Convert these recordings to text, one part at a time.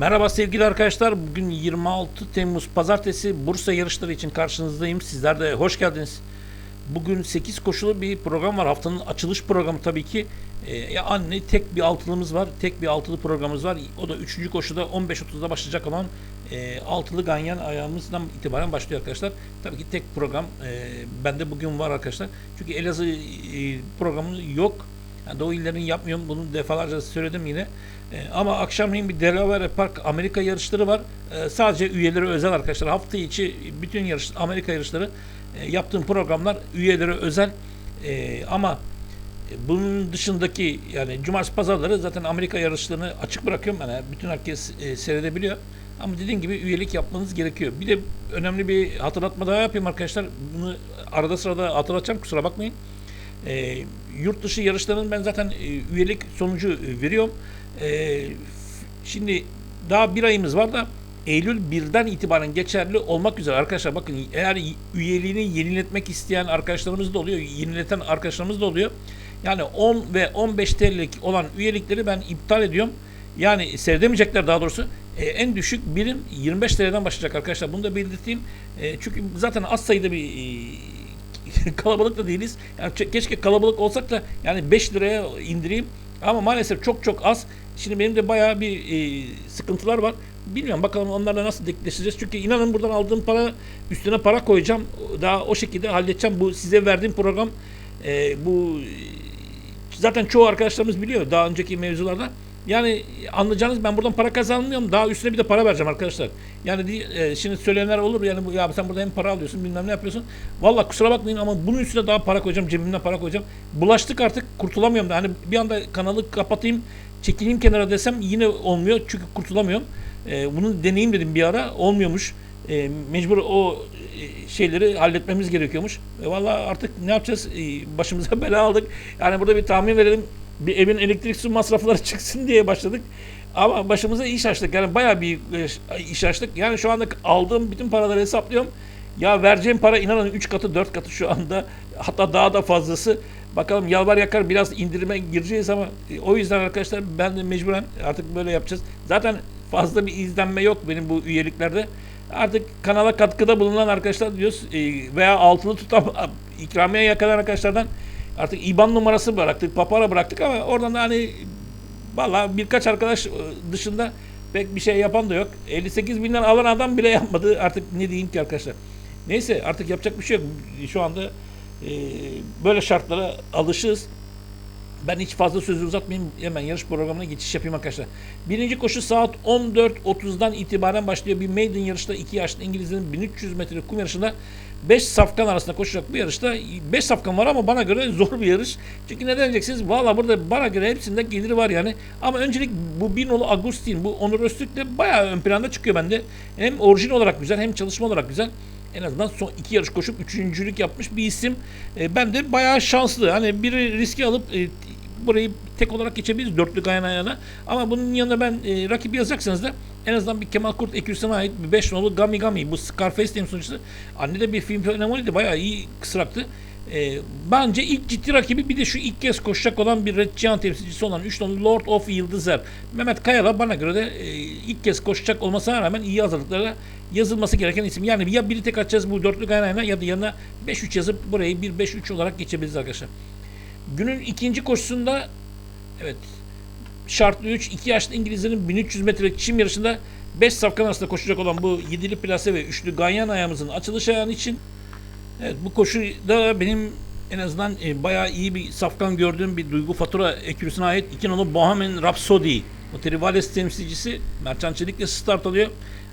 Merhaba sevgili arkadaşlar. Bugün 26 Temmuz Pazartesi Bursa yarışları için karşınızdayım. Sizler de hoş geldiniz. Bugün 8 koşulu bir program var. Haftanın açılış programı tabii ki. Ee, anne tek bir altılımız var. Tek bir altılı programımız var. O da 3. koşuda 15.30'da başlayacak olan e, altılı ganyan ayağımızdan itibaren başlıyor arkadaşlar. Tabii ki tek program e, bende bugün var arkadaşlar. Çünkü Elazığ e, programı yok. Yani Doğu illerin yapmıyorum. Bunu defalarca söyledim yine. E, ama akşamleyin bir Delaware Park Amerika yarışları var. E, sadece üyeleri özel arkadaşlar. Hafta içi bütün yarış Amerika yarışları e, yaptığım programlar üyelere özel. E, ama bunun dışındaki yani cumartesi pazarları zaten Amerika yarışlarını açık bırakıyorum. Yani bütün herkes e, seyredebiliyor. Ama dediğim gibi üyelik yapmanız gerekiyor. Bir de önemli bir hatırlatma daha yapayım arkadaşlar. Bunu arada sırada hatırlatacağım kusura bakmayın. E, yurt dışı yarışların ben zaten e, üyelik sonucu e, veriyorum. E, şimdi daha bir ayımız var da Eylül 1'den itibaren geçerli olmak üzere arkadaşlar bakın eğer üyeliğini yeniletmek isteyen arkadaşlarımız da oluyor, yenileten arkadaşlarımız da oluyor. Yani 10 ve 15 TL'lik olan üyelikleri ben iptal ediyorum. Yani seyredemeyecekler daha doğrusu. E, en düşük birim 25 TL'den başlayacak arkadaşlar. Bunu da belirteyim. E, çünkü zaten az sayıda bir e, kalabalık da değiliz. Yani ke- keşke kalabalık olsak da yani 5 liraya indireyim. Ama maalesef çok çok az. Şimdi benim de bayağı bir e, sıkıntılar var. Bilmiyorum bakalım onlarla nasıl denkleşeceğiz. Çünkü inanın buradan aldığım para üstüne para koyacağım. Daha o şekilde halledeceğim. Bu size verdiğim program e, bu zaten çoğu arkadaşlarımız biliyor daha önceki mevzularda. Yani anlayacağınız ben buradan para kazanmıyorum. Daha üstüne bir de para vereceğim arkadaşlar. Yani e, şimdi söyleyenler olur yani bu, ya sen burada hem para alıyorsun bilmem ne yapıyorsun. Valla kusura bakmayın ama bunun üstüne daha para koyacağım. Cebimden para koyacağım. Bulaştık artık kurtulamıyorum da. Hani bir anda kanalı kapatayım çekileyim kenara desem yine olmuyor. Çünkü kurtulamıyorum. E, bunu deneyeyim dedim bir ara. Olmuyormuş. E, mecbur o e, şeyleri halletmemiz gerekiyormuş. E, Valla artık ne yapacağız? E, başımıza bela aldık. Yani burada bir tahmin verelim. Bir evin elektrik su masrafları çıksın diye başladık. Ama başımıza iş açtık. Yani bayağı bir e, iş açtık. Yani şu anda aldığım bütün paraları hesaplıyorum. Ya vereceğim para inanın 3 katı 4 katı şu anda. Hatta daha da fazlası. Bakalım yalvar yakar biraz indirime gireceğiz ama e, o yüzden arkadaşlar ben de mecburen artık böyle yapacağız. Zaten fazla bir izlenme yok benim bu üyeliklerde. Artık kanala katkıda bulunan arkadaşlar diyoruz e, veya altılı tutan ikramiye yakalan arkadaşlardan artık IBAN numarası bıraktık, papara bıraktık ama oradan da hani valla birkaç arkadaş e, dışında pek bir şey yapan da yok. 58 binden alan adam bile yapmadı. Artık ne diyeyim ki arkadaşlar. Neyse artık yapacak bir şey yok. Şu anda e, böyle şartlara alışığız. Ben hiç fazla sözü uzatmayayım. Hemen yarış programına geçiş yapayım arkadaşlar. Birinci koşu saat 14.30'dan itibaren başlıyor. Bir maiden yarışta iki yaşlı İngilizlerin 1300 metre kum yarışında 5 safkan arasında koşacak bir yarışta 5 safkan var ama bana göre zor bir yarış. Çünkü neden diyeceksiniz? Valla burada bana göre hepsinde geliri var yani. Ama öncelik bu bir nolu Agustin, bu Onur Öztürk de bayağı ön planda çıkıyor bende. Hem orijin olarak güzel hem çalışma olarak güzel. En azından son iki yarış koşup üçüncülük yapmış bir isim. E, ben de bayağı şanslı. Hani biri riski alıp e, burayı tek olarak geçebiliriz dörtlük ayağına ayağına. Ama bunun yanında ben e, rakip yazacaksanız da en azından bir Kemal Kurt ekürsüne ait bir 5 nolu Gami Gami. Bu Scarface temsilcisi. Anne de bir film fenomeniydi. Bayağı iyi kısraktı. E, bence ilk ciddi rakibi bir de şu ilk kez koşacak olan bir Red Giant temsilcisi olan 3 nolu Lord of Yıldızer. Mehmet Kayala bana göre de e, ilk kez koşacak olmasına rağmen iyi hazırlıklarla yazılması gereken isim. Yani ya biri tek atacağız bu dörtlük ayağına ya da yanına 5-3 yazıp burayı 1-5-3 olarak geçebiliriz arkadaşlar. Günün ikinci koşusunda evet şartlı 3 2 yaşlı İngilizlerin 1300 metrelik çim yarışında 5 safkan arasında koşacak olan bu yedili plase ve üçlü ganyan ayağımızın açılış ayağının için evet bu koşuda benim en azından e, bayağı iyi bir safkan gördüğüm bir duygu fatura ekürüsüne ait 2 nolu Bohemian Rhapsody. O Trivales temsilcisi Mertcan Çelik'le start alıyor.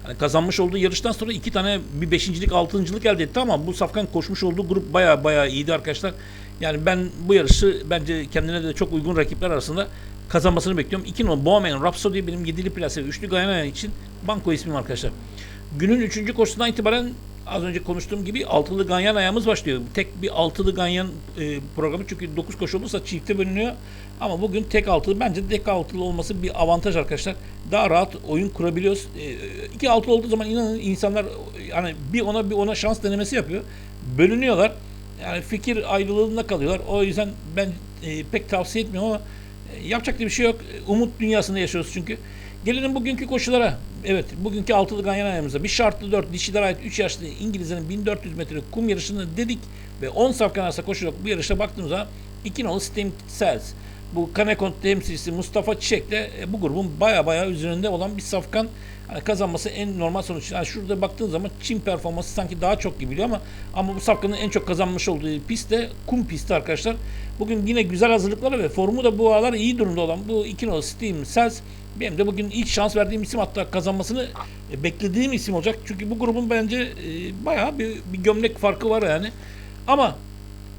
Yani kazanmış olduğu yarıştan sonra iki tane bir beşincilik, altıncılık elde etti ama bu safkan koşmuş olduğu grup baya baya iyiydi arkadaşlar. Yani ben bu yarışı bence kendine de çok uygun rakipler arasında kazanmasını bekliyorum. İki numara Bohemian Rhapsody benim yedili plase ve üçlü Guyana için banko ismim arkadaşlar. Günün üçüncü koşusundan itibaren az önce konuştuğum gibi altılı ganyan ayağımız başlıyor. Tek bir altılı ganyan e, programı çünkü 9 koşu olursa çifte bölünüyor. Ama bugün tek altılı bence tek altılı olması bir avantaj arkadaşlar. Daha rahat oyun kurabiliyoruz. E, iki altılı olduğu zaman inanın insanlar yani bir ona bir ona şans denemesi yapıyor. Bölünüyorlar. Yani fikir ayrılığında kalıyorlar. O yüzden ben e, pek tavsiye etmiyorum ama e, yapacak bir şey yok. Umut dünyasında yaşıyoruz çünkü. Gelelim bugünkü koşulara. Evet, bugünkü altılı ganyan ayağımızda bir şartlı 4 dişilere ait 3 yaşlı İngilizlerin 1400 metre kum yarışını dedik ve 10 safkan arasında koşacak bu yarışa baktığımızda 2 nolu Steam Cells. Bu Kanekon temsilcisi Mustafa Çiçek de e, bu grubun baya baya üzerinde olan bir safkan yani kazanması en normal sonuç. Yani şurada baktığın zaman Çin performansı sanki daha çok gibi geliyor ama ama bu safkanın en çok kazanmış olduğu pist de kum pisti arkadaşlar. Bugün yine güzel hazırlıkları ve formu da bu aralar iyi durumda olan bu 2 nolu Steam Cells benim de bugün ilk şans verdiğim isim hatta kazanmasını e, beklediğim isim olacak. Çünkü bu grubun bence e, bayağı bir, bir gömlek farkı var yani. Ama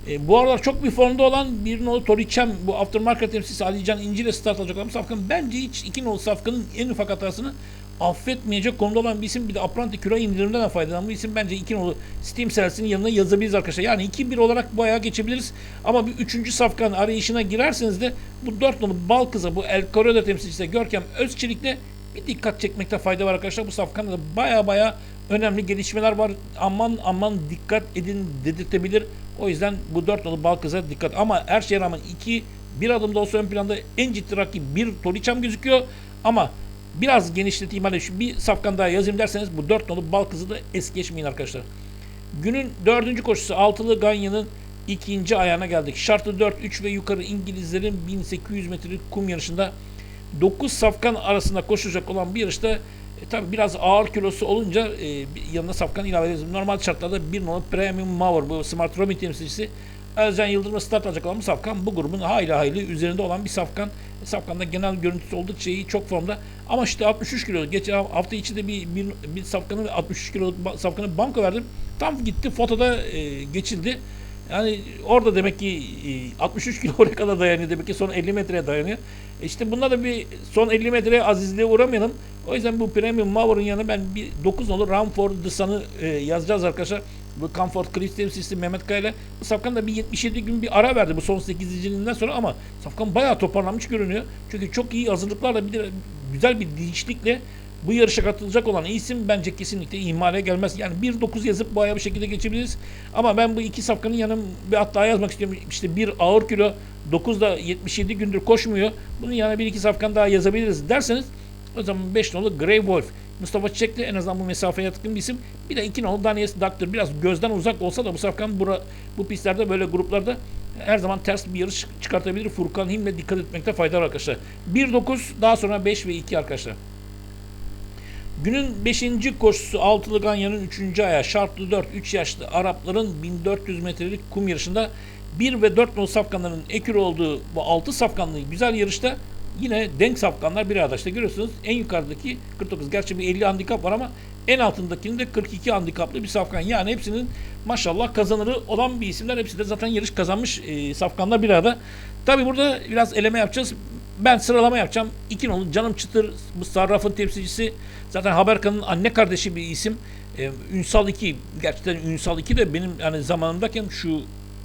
e, bu aralar çok bir formda olan bir nolu Toriçem bu aftermarket temsilcisi Ali Can İnci ile start alacak olan Safkan bence hiç iki nolu Safkan'ın en ufak hatasını affetmeyecek konuda olan bir isim. Bir de Apranti Küre indirimden de faydalanan bir isim. Bence iki nolu Steam serisinin yanına yazabiliriz arkadaşlar. Yani 2-1 olarak bayağı geçebiliriz. Ama bir üçüncü Safkan arayışına girerseniz de bu dört nolu bal kıza bu El Correo temsilcisi Görkem Özçelik'le bir dikkat çekmekte fayda var arkadaşlar. Bu Safkan'da da baya baya önemli gelişmeler var. Aman aman dikkat edin dedirtebilir. O yüzden bu dört nolu bal kıza dikkat. Ama her şeye rağmen iki bir adımda olsa ön planda en ciddi rakip bir Toriçam gözüküyor. Ama biraz genişleteyim hani şu bir safkan daha yazayım derseniz bu dört nolu bal kızı da es geçmeyin arkadaşlar. Günün dördüncü koşusu altılı Ganya'nın ikinci ayağına geldik. Şartlı 4, 3 ve yukarı İngilizlerin 1800 metrelik kum yarışında 9 safkan arasında koşacak olan bir yarışta e, tabi biraz ağır kilosu olunca e, yanına safkan ilave ederiz. Normal şartlarda bir numaralı Premium Mower bu Smart Robin temsilcisi Özcan Yıldırım'a start alacak olan bu safkan bu grubun hayli hayli üzerinde olan bir safkan. E, Safkan'da genel görüntüsü oldukça iyi, çok formda. Ama işte 63 kilo. Geçen hafta içinde bir, bir, bir safkanı 63 kilo safkanı banka verdim. Tam gitti fotoda e, geçildi. Yani orada demek ki e, 63 kilo oraya kadar dayanıyor. Demek ki son 50 metreye dayanıyor. E işte bunlar da bir son 50 metreye azizliğe uğramayalım. O yüzden bu Premium Mower'ın yanına ben bir 9 nolu Run for the Sun'ı e, yazacağız arkadaşlar. Bu Comfort Cliff temsilcisi Mehmet Kaya ile bu Safkan da bir 77 gün bir ara verdi bu son 8. yılından sonra ama Safkan bayağı toparlanmış görünüyor. Çünkü çok iyi hazırlıklarla bir de güzel bir dinçlikle bu yarışa katılacak olan isim bence kesinlikle ihmale gelmez. Yani 1.9 yazıp bayağı bir şekilde geçebiliriz. Ama ben bu iki safkanın yanına bir hatta yazmak istiyorum. İşte bir ağır kilo 9 da 77 gündür koşmuyor. Bunun yanına bir iki safkan daha yazabiliriz derseniz o zaman 5 nolu Grey Wolf. Mustafa Çiçek de en azından bu mesafeye yatkın bir isim. Bir de 2 nolu Daniel Doctor. Biraz gözden uzak olsa da bu safkan bura, bu pistlerde böyle gruplarda her zaman ters bir yarış çıkartabilir. Furkan Him'le dikkat etmekte fayda var arkadaşlar. 1.9 daha sonra 5 ve 2 arkadaşlar. Günün 5. koşusu Altılı Ganya'nın 3. ayağı şartlı 4 3 yaşlı Arapların 1400 metrelik kum yarışında 1 ve 4 nol safkanların ekür olduğu bu 6 safkanlı güzel yarışta yine denk safkanlar bir arada işte görüyorsunuz en yukarıdaki 49 gerçi bir 50 handikap var ama en altındakinin de 42 handikaplı bir safkan yani hepsinin maşallah kazanırı olan bir isimler hepsi de zaten yarış kazanmış e, safkanlar bir arada. Tabi burada biraz eleme yapacağız. Ben sıralama yapacağım. İki nolu Canım Çıtır bu Sarraf'ın temsilcisi. Zaten Haberkan'ın anne kardeşi bir isim. Ee, Ünsal 2. Gerçekten Ünsal 2 de benim yani zamanımdayken şu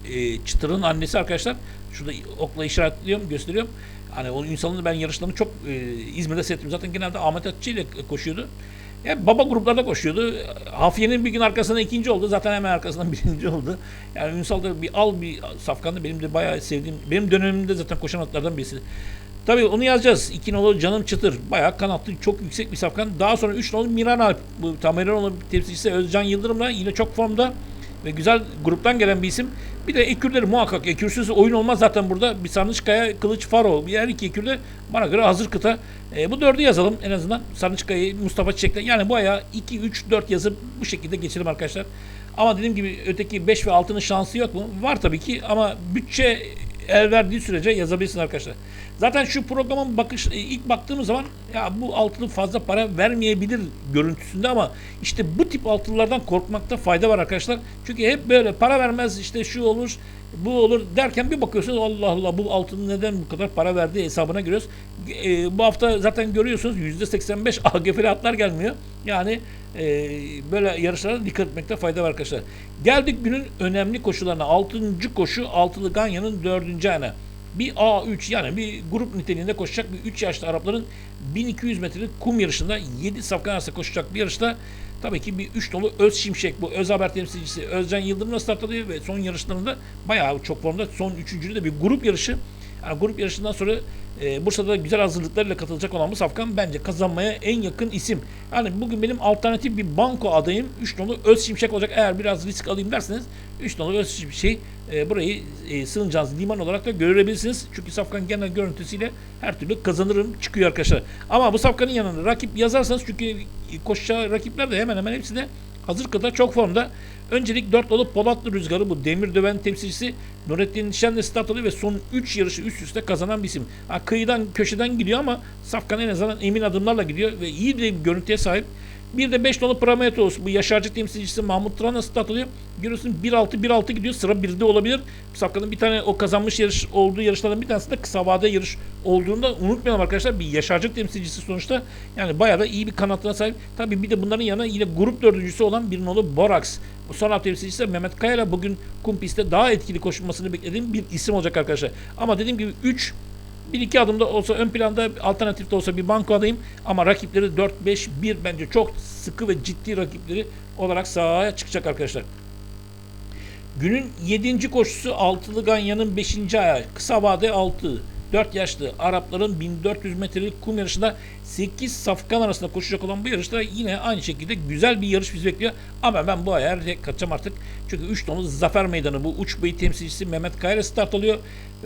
e, Çıtır'ın annesi arkadaşlar. Şurada okla işaretliyorum, gösteriyorum. Hani o Ünsal'ın ben yarışlarını çok e, İzmir'de seyrettim. Zaten genelde Ahmet Atçı ile koşuyordu. Yani baba gruplarda koşuyordu. Hafiye'nin bir gün arkasından ikinci oldu. Zaten hemen arkasından birinci oldu. Yani Ünsal da bir al bir safkandı. Benim de bayağı sevdiğim, benim dönemimde zaten koşan atlardan birisi. Tabii onu yazacağız. 2 nolu Canım Çıtır. Bayağı kanatlı, çok yüksek bir safkan. Daha sonra 3 nolu Miran Alp. Bu Tameranoğlu temsilcisi Özcan Yıldırım'la yine çok formda ve güzel gruptan gelen bir isim. Bir de ekürleri muhakkak. Ekürsüz oyun olmaz zaten burada. Bir Sarnıçkaya, Kılıç Faro. Bir her iki ekürde bana göre hazır kıta. E, bu dördü yazalım en azından. Sarnıçkaya'yı, Mustafa Çiçek'ten. Yani bu ayağı 2, 3, 4 yazıp bu şekilde geçelim arkadaşlar. Ama dediğim gibi öteki 5 ve 6'nın şansı yok mu? Var tabii ki ama bütçe el verdiği sürece yazabilirsin arkadaşlar. Zaten şu programın bakış ilk baktığımız zaman ya bu altılı fazla para vermeyebilir görüntüsünde ama işte bu tip altılılardan korkmakta fayda var arkadaşlar. Çünkü hep böyle para vermez işte şu olur bu olur derken bir bakıyorsunuz Allah Allah bu altının neden bu kadar para verdiği hesabına giriyoruz. E, bu hafta zaten görüyorsunuz %85 AGF'li atlar gelmiyor. Yani e, böyle yarışlara dikkat etmekte fayda var arkadaşlar. Geldik günün önemli koşularına. 6. koşu Altılı Ganya'nın 4. ayına. Bir A3 yani bir grup niteliğinde koşacak bir 3 yaşlı Arapların 1200 metrelik kum yarışında 7 safkan arasında koşacak bir yarışta tabii ki bir 3 dolu Öz Şimşek bu. Öz Haber temsilcisi Özcan Yıldırım'la start alıyor ve son yarışlarında bayağı çok formda. Son üçüncülü de bir grup yarışı Grup yarışından sonra e, Bursa'da güzel hazırlıklarla katılacak olan bu safkan bence kazanmaya en yakın isim. Yani bugün benim alternatif bir banko adayım 3 nolu Öz Şimşek olacak. Eğer biraz risk alayım derseniz 3 nolu Öz Şimşek e, burayı e, sığınacağınız liman olarak da görebilirsiniz. Çünkü safkan genel görüntüsüyle her türlü kazanırım çıkıyor arkadaşlar. Ama bu safkanın yanına rakip yazarsanız çünkü koşacağı rakipler de hemen hemen hepsi de hazır kadar çok formda. Öncelik 4 dolu Polatlı Rüzgarı bu demir döven temsilcisi Nurettin Şen'le start alıyor ve son 3 yarışı üst üste kazanan bir isim. Ha, kıyıdan köşeden gidiyor ama Safkan en azından emin adımlarla gidiyor ve iyi bir görüntüye sahip. Bir de 5 dolu Prometheus. Bu Yaşarcı temsilcisi Mahmut Turan'la start alıyor. Görüyorsun 1-6 1-6 gidiyor. Sıra 1'de olabilir. Safkan'ın bir tane o kazanmış yarış olduğu yarışlardan bir tanesi de kısa vade yarış olduğunu da unutmayalım arkadaşlar. Bir Yaşarcı temsilcisi sonuçta. Yani bayağı da iyi bir kanatına sahip. Tabii bir de bunların yanına yine grup dördüncüsü olan bir nolu Borax. Bu son hafta temsilcisi Mehmet Kaya'yla bugün kum pistte daha etkili koşulmasını beklediğim bir isim olacak arkadaşlar. Ama dediğim gibi 3 bir iki adımda olsa ön planda alternatif de olsa bir banko adayım ama rakipleri 4-5-1 bence çok sıkı ve ciddi rakipleri olarak sahaya çıkacak arkadaşlar. Günün 7. koşusu Altılı Ganyan'ın 5. ayağı. Kısa vade 6. 4 yaşlı Arapların 1400 metrelik kum yarışında 8 safkan arasında koşacak olan bu yarışta yine aynı şekilde güzel bir yarış bizi bekliyor. Ama ben bu ayar kaçacağım artık. Çünkü 3 tonu zafer meydanı bu. Uç boyu temsilcisi Mehmet Kayra start alıyor.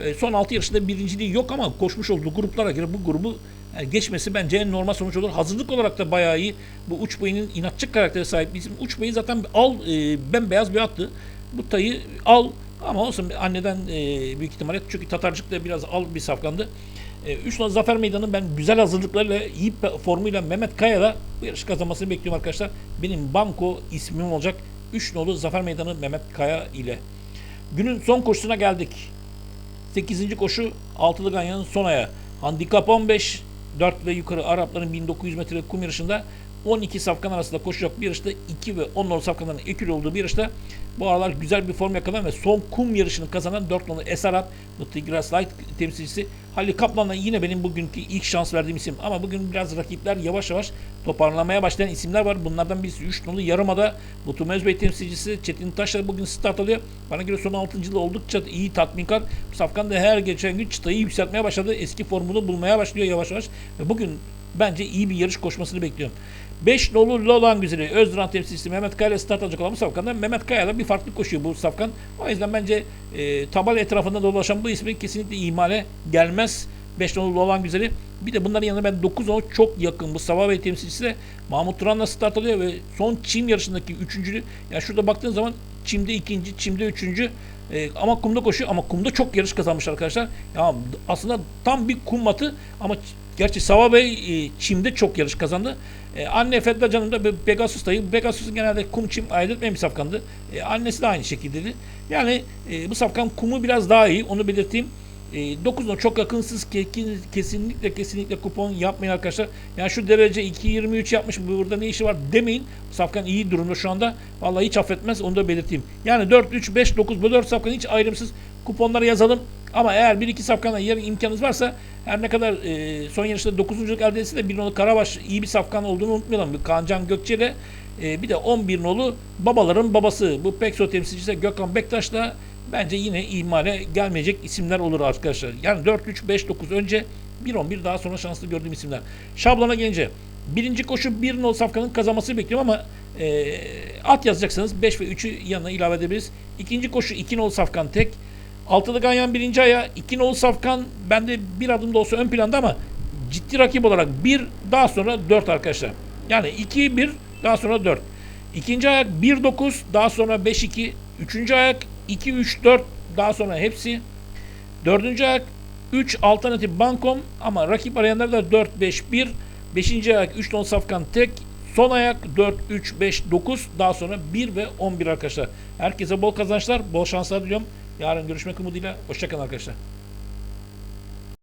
E, son 6 yarışında birinciliği yok ama koşmuş olduğu gruplara göre bu grubu yani geçmesi bence en normal sonuç olur. Hazırlık olarak da bayağı iyi. Bu uç boyunun inatçı karaktere sahip bir. Uç boyu zaten al e, bembeyaz bir attı. Bu tayı al ama olsun anneden e, büyük ihtimalle çünkü Tatarcık da biraz al bir safkandı. E, üç nolu Zafer Meydanı'nın ben güzel hazırlıklarıyla, iyi formuyla Mehmet Kaya'da bu yarış kazanmasını bekliyorum arkadaşlar. Benim banko ismim olacak. 3 nolu Zafer Meydanı Mehmet Kaya ile. Günün son koşusuna geldik. 8. koşu Altılı Ganyan'ın son ayağı. Handikap 15, 4 ve yukarı Arapların 1900 metre kum yarışında 12 safkan arasında koşacak bir yarışta 2 ve 10 nolu safkanların ekül olduğu bir yarışta bu aralar güzel bir form yakalayan ve son kum yarışını kazanan 4 nolu Esarat, bu Tigras Light temsilcisi Halil Kaplan'la yine benim bugünkü ilk şans verdiğim isim. Ama bugün biraz rakipler yavaş yavaş toparlamaya başlayan isimler var. Bunlardan birisi 3 nolu Yarımada Batu Mezbey temsilcisi Çetin Taşlar bugün start alıyor. Bana göre son 6. yılı oldukça iyi tatminkar. Safkan da her geçen gün çıtayı yükseltmeye başladı. Eski formunu bulmaya başlıyor yavaş yavaş. Ve bugün bence iyi bir yarış koşmasını bekliyorum. 5 nolu Lolan Güzeli Özduran temsilcisi Mehmet Kaya start alacak olan bu safkanda Mehmet Kaya'la bir farklı koşuyor bu safkan. O yüzden bence e, tabal etrafında dolaşan bu ismi kesinlikle imale gelmez. 5 nolu Lolan Güzeli. Bir de bunların yanında ben 9 nolu çok yakın. Bu Sabah Bey temsilcisi de Mahmut Turan'la start alıyor ve son çim yarışındaki üçüncülü. Yani şurada baktığın zaman çimde ikinci, çimde üçüncü. E, ama kumda koşuyor ama kumda çok yarış kazanmış arkadaşlar. Ya aslında tam bir kum matı ama gerçi Sava Bey e, çimde çok yarış kazandı. E, anne Fedda Canım da Pegasus dayı. Pegasus genelde kum çim ayırt etmeyen safkandı. E, annesi de aynı şekildeydi. Yani e, bu safkan kumu biraz daha iyi. Onu belirteyim. E, 9'una çok yakınsız kesinlikle kesinlikle kupon yapmayın arkadaşlar. Yani şu derece 2.23 yapmış burada ne işi var demeyin. Safkan iyi durumda şu anda. Vallahi hiç affetmez onu da belirteyim. Yani 4, 3, 5, 9 bu 4 safkan hiç ayrımsız kuponları yazalım. Ama eğer 1-2 safkanla yarın imkanınız varsa her ne kadar e, son yarışta 9. elde etse de bir nolu Karabaş iyi bir safkan olduğunu unutmayalım. Bir Kancan Gökçe ile e, bir de 11 nolu babaların babası. Bu Pekso temsilcisi Gökhan Bektaş'la bence yine ihmale gelmeyecek isimler olur arkadaşlar. Yani 4-3-5-9 önce 1-11 daha sonra şanslı gördüğüm isimler. Şablona gelince birinci koşu 1 nol safkanın kazanmasını bekliyorum ama e, at yazacaksanız 5 ve 3'ü yanına ilave edebiliriz. İkinci koşu 2 nol safkan tek. Altılı Ganyan birinci aya, iki nolu Safkan bende bir adım da olsa ön planda ama ciddi rakip olarak bir daha sonra dört arkadaşlar. Yani iki bir daha sonra dört. İkinci ayak bir dokuz daha sonra beş iki. Üçüncü ayak iki üç dört daha sonra hepsi. Dördüncü ayak 3 alternatif bankom ama rakip arayanlar da 4 5 1. Beşinci ayak 3 non safkan tek. Son ayak 4 3 5 9 daha sonra 1 ve 11 arkadaşlar. Herkese bol kazançlar, bol şanslar diliyorum. Yarın görüşmek umuduyla. Hoşçakalın arkadaşlar.